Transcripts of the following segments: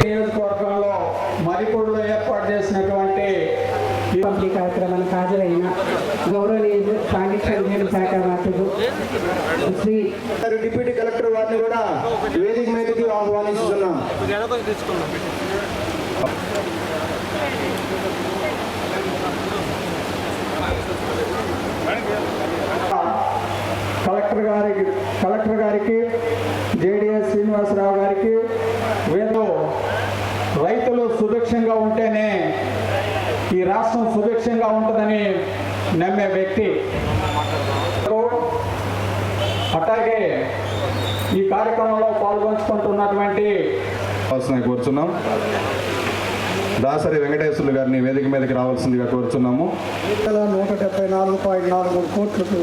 నియోజకవర్గంలో మరిపూడిలో ఏర్పాటు చేసినటువంటి పంపిణీ కార్యక్రమానికి హాజరైన గౌరవనీయులు సాంఘిక శాఖ మంత్రులు శ్రీ డిప్యూటీ కలెక్టర్ వారిని కూడా వేదిక మీదకి ఆహ్వానిస్తున్నాం. కలెక్టర్ గారికి జేడిఎస్ శ్రీనివాసరావు గారికి వీళ్ళు రైతులు సుభిక్షంగా ఉంటేనే ఈ రాష్ట్రం సుభిక్షంగా ఉంటుందని నమ్మే వ్యక్తి. అట్లాగే ఈ కార్యక్రమంలో పాల్గొంచుకుంటున్నటువంటి కూర్చున్నాం. దాసరి వెంకటేశ్వర్లు గారిని వేదిక మీదకి రావాల్సిందిగా కోరుచున్నాము. వేల నూట డెబ్బై నాలుగు పాయింట్ నాలుగు కోట్లకు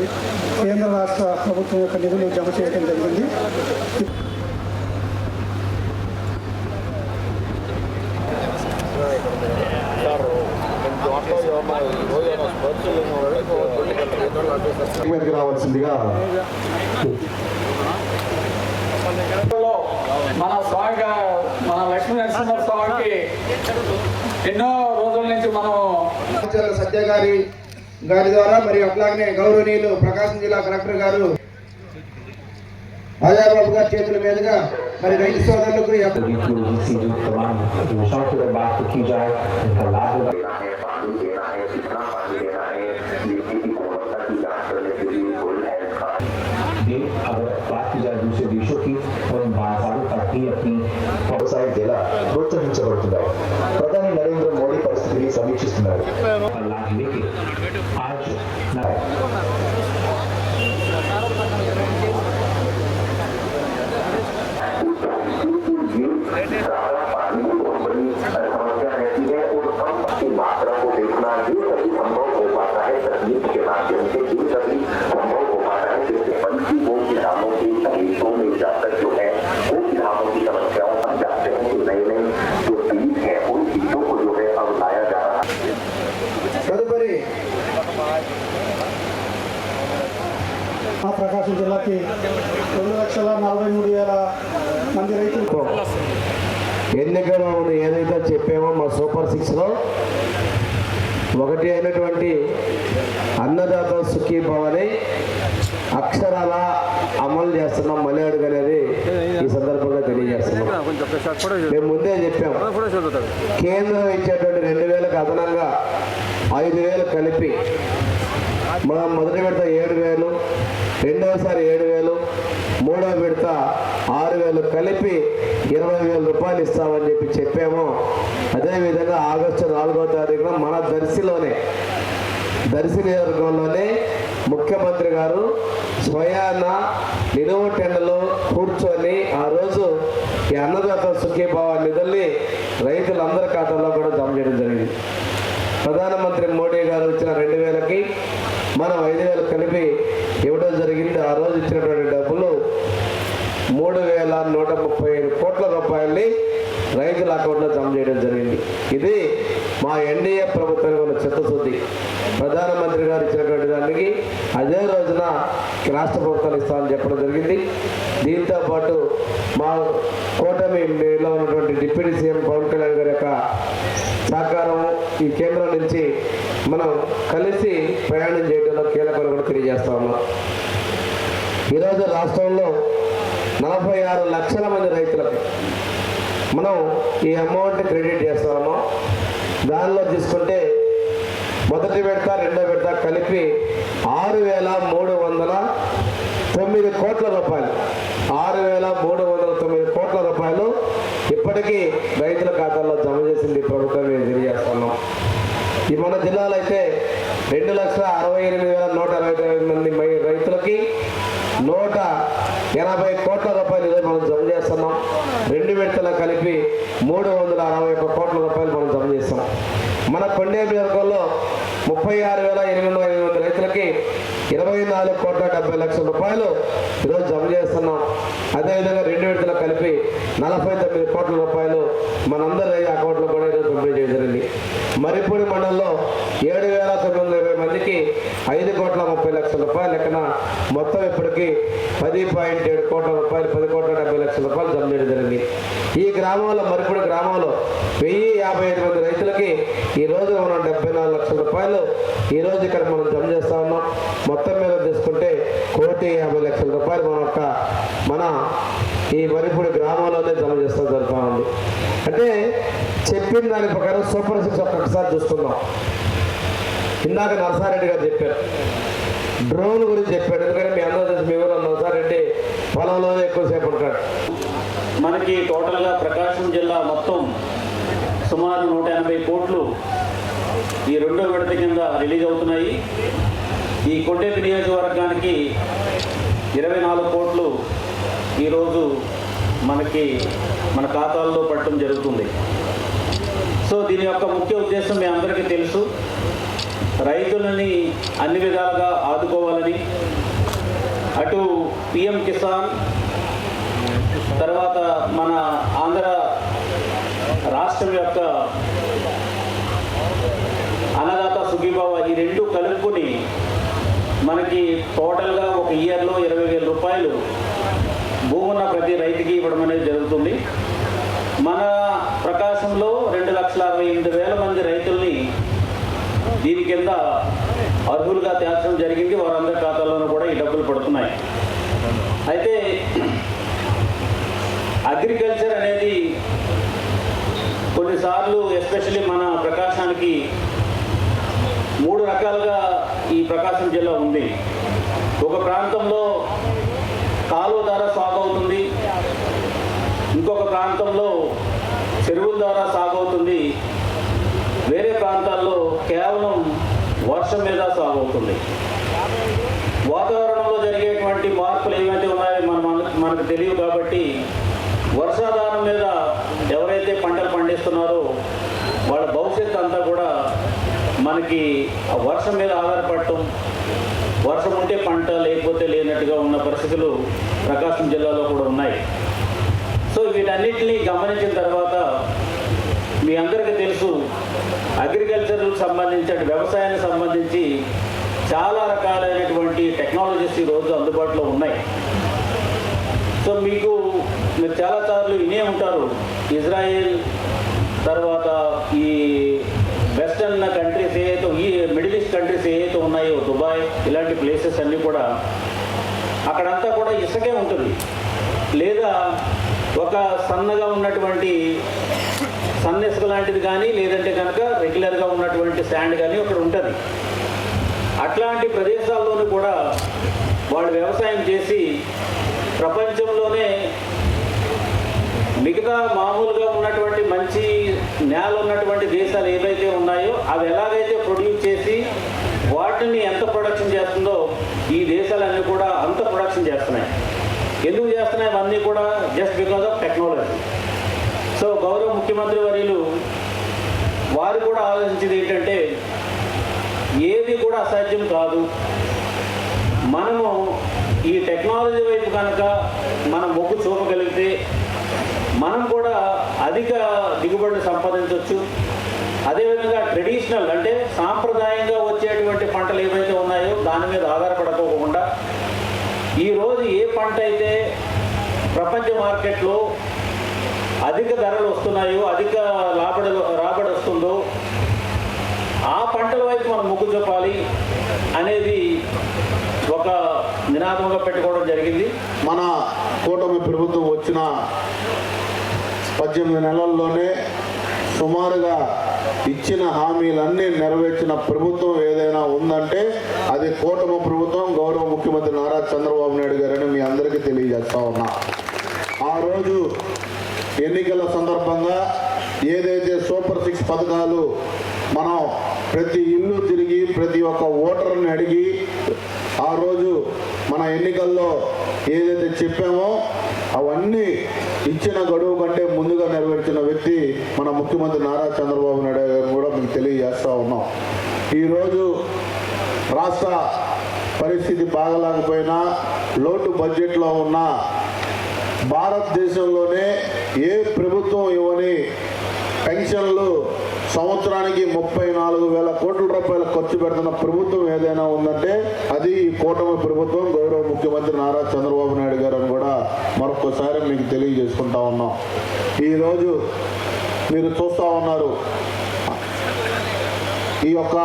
కేంద్ర రాష్ట్ర ప్రభుత్వం యొక్క నిధులు జమ చేయడం జరిగింది. మీదకి రావాల్సిందిగా మన స్వామిగా మన లక్ష్మీ నరసింహ స్వామికి ఎన్నో రోజుల నుంచి మనం రామచంద్ర సత్య గారి గారి ద్వారా మరి అట్లాగనే గౌరవనీయులు ప్రకాశం జిల్లా కలెక్టర్ గారు ఆజాబాబు గారి చేతుల మీదుగా మరి రైతు సోదరులకు ఈ యొక్క इसी जो तमाम विषयों की अगर बात की जाए इनका लाभ होगा देना है पानी देना है कितना पानी देना है मिट्टी की गुणवत्ता की जांच करने के लिए कोई हेल्थ कार्ड दिन अगर बात की जाए दूसरे देशों की तो इन भाषाओं तक ही अपनी వ్యవసాయం ఎలా ప్రోత్సహించబడుతున్నాయి ప్రధాని నరేంద్ర మోడీ పరిస్థితిని సమీక్షిస్తున్నారు का लाभ लेके आज न- ज्यादा पानी की बहुत बड़ी समस्या रहती है और कम की मात्रा को देखना ये तभी संभव हो पाता है तकनीक के माध्यम ప్రకాశం జిల్లాకి రెండు లక్షల నలభై మూడు వేల మంది రైతులు. ఎన్నికలో ఏదైతే చెప్పామో మా సూపర్ సిక్స్లో ఒకటి అయినటువంటి అన్నదాత సుఖీ భవని అక్షరాల అమలు చేస్తున్నాం మలయాడు అనేది ఈ సందర్భంగా తెలియజేస్తున్నాం. మేము ముందే చెప్పాం కేంద్రం ఇచ్చేటువంటి రెండు వేలకు అదనంగా ఐదు వేలు కలిపి మా మొదటి విడత ఏడు వేలు రెండవసారి ఏడు వేలు మూడవ విడత ఆరు వేలు కలిపి ఇరవై వేల రూపాయలు ఇస్తామని చెప్పి చెప్పాము. అదేవిధంగా ఆగస్టు నాలుగో తారీఖున మన దర్శిలోనే దర్శి నియోజకవర్గంలోనే ముఖ్యమంత్రి గారు స్వయాన నిలువ టెండలో కూర్చొని ఆ రోజు ఈ అన్నదాత సుఖీభావ నిధుల్ని రైతులందరి ఖాతాలో కూడా జమ చేయడం జరిగింది. ప్రధానమంత్రి మోడీ గారు ఇచ్చిన రెండు వేలకి మనం ఐదు వేలు కలిపి ఇవ్వడం జరిగింది. ఆ రోజు ఇచ్చినటువంటి డబ్బులు మూడు వేల నూట ముప్పై ఐదు కోట్ల రూపాయల్ని రైతుల అకౌంట్లో జమ చేయడం జరిగింది. ఇది మా ఎన్డీఏ ప్రభుత్వానికి ఉన్న చిత్తశుద్ధి. ప్రధానమంత్రి గారు ఇచ్చినటువంటి దానికి అదే రోజున రాష్ట్ర ప్రభుత్వాలు ఇస్తామని చెప్పడం జరిగింది. దీంతో పాటు మా కూటమిలో ఉన్నటువంటి డిప్యూటీ సీఎం పవన్ కళ్యాణ్ గారి యొక్క సహకారం ఈ కేంద్రం నుంచి మనం కలిసి ప్రయాణం చేయడంలో కీలకం కూడా తెలియజేస్తాము. ఈరోజు రాష్ట్రంలో నలభై ఆరు లక్షల మంది రైతులకు మనం ఈ అమౌంట్ క్రెడిట్ చేస్తాము. దానిలో తీసుకుంటే మొదటి విడత రెండో విడత కలిపి ఆరు వేల మూడు వందల తొమ్మిది కోట్ల రూపాయలు. ఆరు వేల మూడు వందల తొమ్మిది కోట్ల రూపాయలు ఇప్పటికీ రైతుల ఖాతాల్లో జమ చేసింది ప్రభుత్వం మేము తెలియజేస్తున్నాం. ఈ మన జిల్లాలో అయితే రెండు లక్షల అరవై ఎనిమిది వేల నూట అరవై తొమ్మిది మంది మై- రైతులకి నూట ఎనభై కోట్ల రూపాయలు ఈరోజు మనం జమ చేస్తున్నాం. రెండు విడతలు కలిపి మూడు వందల అరవై ఒక్క కోట్ల రూపాయలు మనం జమ చేస్తాం మన కొండే నియోజకవర్గంలో ముప్పై ఆరు వేల ఎనిమిది వందల ఎనిమిది రైతులకి ఇరవై నాలుగు కోట్ల డెబ్బై లక్షల రూపాయలు ఈరోజు జమ చేస్తున్నాం. అదేవిధంగా రెండు విడతలు కలిపి నలభై తొమ్మిది కోట్ల రూపాయలు మనందరి అకౌంట్లో కూడా ఈరోజు పంపిణీ మరిపూడి మండలంలో ఏడు వేల తొమ్మిది వందల ఇరవై మందికి ఐదు కోట్ల ముప్పై లక్షల రూపాయలు లెక్కన మొత్తం ఇప్పటికీ పది పాయింట్ ఏడు కోట్ల రూపాయలు పది కోట్ల డెబ్బై లక్షల రూపాయలు జమ చేయడం జరిగింది. ఈ గ్రామంలో మరిపూడి గ్రామంలో వెయ్యి యాభై ఐదు మంది రైతులకి ఈ రోజు మనం డెబ్బై నాలుగు లక్షల రూపాయలు ఈ రోజు ఇక్కడ మనం జమ చేస్తా ఉన్నాం. మొత్తం మీద తీసుకుంటే కోటి యాభై లక్షల రూపాయలు మన యొక్క మన ఈ మరిపూడి గ్రామంలోనే జమ చేస్తాం జరుగుతూ ఉంది. అంటే చెప్పిన దాని ప్రకారం సూపర్ సిక్స్ ఒక్కసారి చూస్తున్నాం ఇందాక నరసారెడ్డి గారు చెప్పారు. డ్రోన్ గురించి చెప్పాడు. ఎందుకంటే మీ అందరూ తెలిసి మీ ఊరు నరసారెడ్డి పొలంలోనే ఎక్కువసేపు ఉంటాడు. మనకి టోటల్గా ప్రకాశం జిల్లా మొత్తం సుమారు నూట ఎనభై కోట్లు ఈ రెండో విడత కింద రిలీజ్ అవుతున్నాయి. ఈ కొండేపి నియోజకవర్గానికి ఇరవై నాలుగు కోట్లు ఈరోజు మనకి మన ఖాతాల్లో పట్టడం జరుగుతుంది. సో దీని యొక్క ముఖ్య ఉద్దేశం మీ అందరికీ తెలుసు. రైతులని అన్ని విధాలుగా ఆదుకోవాలని. అటు పిఎం కిసాన్ తర్వాత మన ఆంధ్ర రాష్ట్రం యొక్క అన్నదాత సుఖీభావ ఈ రెండు కలుపుకొని మనకి టోటల్గా ఒక ఇయర్లో ఇరవై వేల రూపాయలు భూమున్న ప్రతి రైతుకి ఇవ్వడం అనేది జరుగుతుంది. మన ప్రకాశంలో లక్షల అరవై ఎనిమిది వేల మంది రైతుల్ని దీని కింద అర్హులుగా తేల్చడం జరిగింది. వారందరి ఖాతాల్లోనూ కూడా ఈ డబ్బులు పడుతున్నాయి. అయితే అగ్రికల్చర్ అనేది కొన్నిసార్లు ఎస్పెషల్లీ మన ప్రకాశానికి మూడు రకాలుగా ఈ ప్రకాశం జిల్లా ఉంది. ఒక ప్రాంతంలో కాలువ ద్వారా సాగు అవుతుంది. ఇంకొక ప్రాంతంలో చెరువుల ద్వారా సాగు అవుతుంది వేరే ప్రాంతాల్లో కేవలం వర్షం మీద సాగు అవుతుంది వాతావరణంలో జరిగేటువంటి మార్పులు ఏవైతే ఉన్నాయో మన మనకు తెలియదు కాబట్టి వర్షాధారం మీద ఎవరైతే పంటలు పండిస్తున్నారో వాళ్ళ భవిష్యత్తు అంతా కూడా మనకి వర్షం మీద ఆధారపడటం వర్షం ఉంటే పంట లేకపోతే లేనట్టుగా ఉన్న పరిస్థితులు ప్రకాశం జిల్లాలో కూడా ఉన్నాయి. సో వీటన్నిటినీ గమనించిన తర్వాత మీ అందరికీ తెలుసు అగ్రికల్చర్కు సంబంధించి వ్యవసాయానికి సంబంధించి చాలా రకాలైనటువంటి టెక్నాలజీస్ ఈరోజు అందుబాటులో ఉన్నాయి. సో మీకు మీరు చాలా సార్లు వినే ఉంటారు ఇజ్రాయెల్ తర్వాత ఈ వెస్టర్న్ కంట్రీస్ ఏదైతే ఈ మిడిల్ ఈస్ట్ కంట్రీస్ ఏవైతే ఉన్నాయో దుబాయ్ ఇలాంటి ప్లేసెస్ అన్నీ కూడా అక్కడంతా కూడా ఇసుకే ఉంటుంది. లేదా ఒక సన్నగా ఉన్నటువంటి సన్న లాంటిది కానీ లేదంటే కనుక రెగ్యులర్గా ఉన్నటువంటి శాండ్ కానీ అక్కడ ఉంటుంది. అట్లాంటి ప్రదేశాల్లోనూ కూడా వాళ్ళు వ్యవసాయం చేసి ప్రపంచంలోనే మిగతా మామూలుగా ఉన్నటువంటి మంచి నేల ఉన్నటువంటి దేశాలు ఏవైతే ఉన్నాయో అవి ఎలాగైతే ప్రొడ్యూస్ చేసి వాటిని ఎంత ప్రొడక్షన్ చేస్తుందో ఈ దేశాలన్నీ కూడా అంత ప్రొడక్షన్ చేస్తున్నాయి. ఎందుకు చేస్తున్నాయి? అవన్నీ కూడా just because of technology so గౌరవ ముఖ్యమంత్రి వర్యులు వారు కూడా ఆలోచించింది ఏంటంటే ఏది కూడా అసాధ్యం కాదు. మనము ఈ టెక్నాలజీ వైపు కనుక మనం మొగ్గు చూపగలిగితే మనం కూడా అధిక దిగుబడిని సంపాదించవచ్చు. అదేవిధంగా ట్రెడిషనల్ అంటే సాంప్రదాయంగా వచ్చే పంటలు ఏవైతే ఉన్నాయో దాని మీద ఆధారపడకోకుండా ఈరోజు ఏ పంట అయితే ప్రపంచ మార్కెట్లో అధిక ధరలు వస్తున్నాయో అధిక రాబడి రాబడి వస్తుందో ఆ పంటల వైపు మనం మొగ్గు చూపాలి అనేది ఒక నినాదంగా పెట్టుకోవడం జరిగింది. మన కూటమి ప్రభుత్వం వచ్చిన పద్దెనిమిది నెలల్లోనే సుమారుగా ఇచ్చిన హామీలన్నీ నెరవేర్చిన ప్రభుత్వం ఏదైనా ఉందంటే అది కూటమి ప్రభుత్వం గౌరవ ముఖ్యమంత్రి నారా చంద్రబాబు నాయుడు గారని మీ అందరికీ తెలియజేస్తా ఉన్నా. రోజు ఎన్నికల సందర్భంగా ఏదైతే సూపర్ సిక్స్ పథకాలు మనం ప్రతి ఇల్లు తిరిగి ప్రతి ఒక్క ఓటర్ని అడిగి ఆ రోజు మన ఎన్నికల్లో ఏదైతే చెప్పామో అవన్నీ ఇచ్చిన గడువు కంటే ముందుగా నెరవేర్చిన వ్యక్తి మన ముఖ్యమంత్రి నారా చంద్రబాబు నాయుడు గారు కూడా మీకు తెలియజేస్తూ ఉన్నాం. ఈరోజు రాష్ట్ర పరిస్థితి బాగలేకపోయినా లోటు బడ్జెట్లో ఉన్న భారతదేశంలోనే ఏ ప్రభుత్వం ఇవ్వని పెన్షన్లు సంవత్సరానికి ముప్పై నాలుగు వేల కోట్ల రూపాయలు ఖర్చు పెడుతున్న ప్రభుత్వం ఏదైనా ఉందంటే అది ఈ కూటమి ప్రభుత్వం గౌరవ ముఖ్యమంత్రి నారా చంద్రబాబు నాయుడు గారు అని కూడా మరొకసారి మీకు తెలియజేసుకుంటా ఉన్నాం. ఈరోజు మీరు చూస్తూ ఉన్నారు. ఈ యొక్క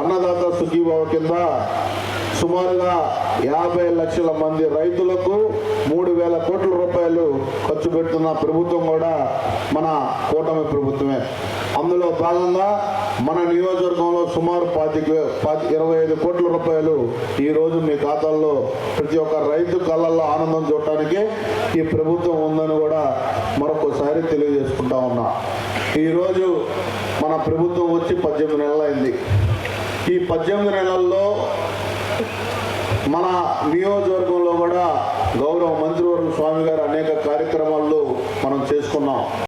అన్నదాత సుఖీభావ కింద సుమారుగా యాభై లక్షల మంది రైతులకు మూడు వేల కోట్ల రూపాయలు ఖర్చు పెడుతున్న ప్రభుత్వం కూడా మన కూటమి ప్రభుత్వమే. అందులో భాగంగా మన నియోజకవర్గంలో సుమారు పాతిక పాతి ఇరవై ఐదు కోట్ల రూపాయలు ఈరోజు మీ ఖాతాల్లో ప్రతి ఒక్క రైతు కళ్ళల్లో ఆనందం చూడటానికి ఈ ప్రభుత్వం ఉందని కూడా మరొకసారి తెలియజేసుకుంటా ఉన్నా. ఈరోజు మన ప్రభుత్వం వచ్చి పద్దెనిమిది నెలలైంది. ఈ పద్దెనిమిది నెలల్లో మన నియోజకవర్గంలో కూడా గౌరవ మంత్రివర్గ స్వామి గారు అనేక కార్యక్రమాల్లో మనం చేసుకున్నాం.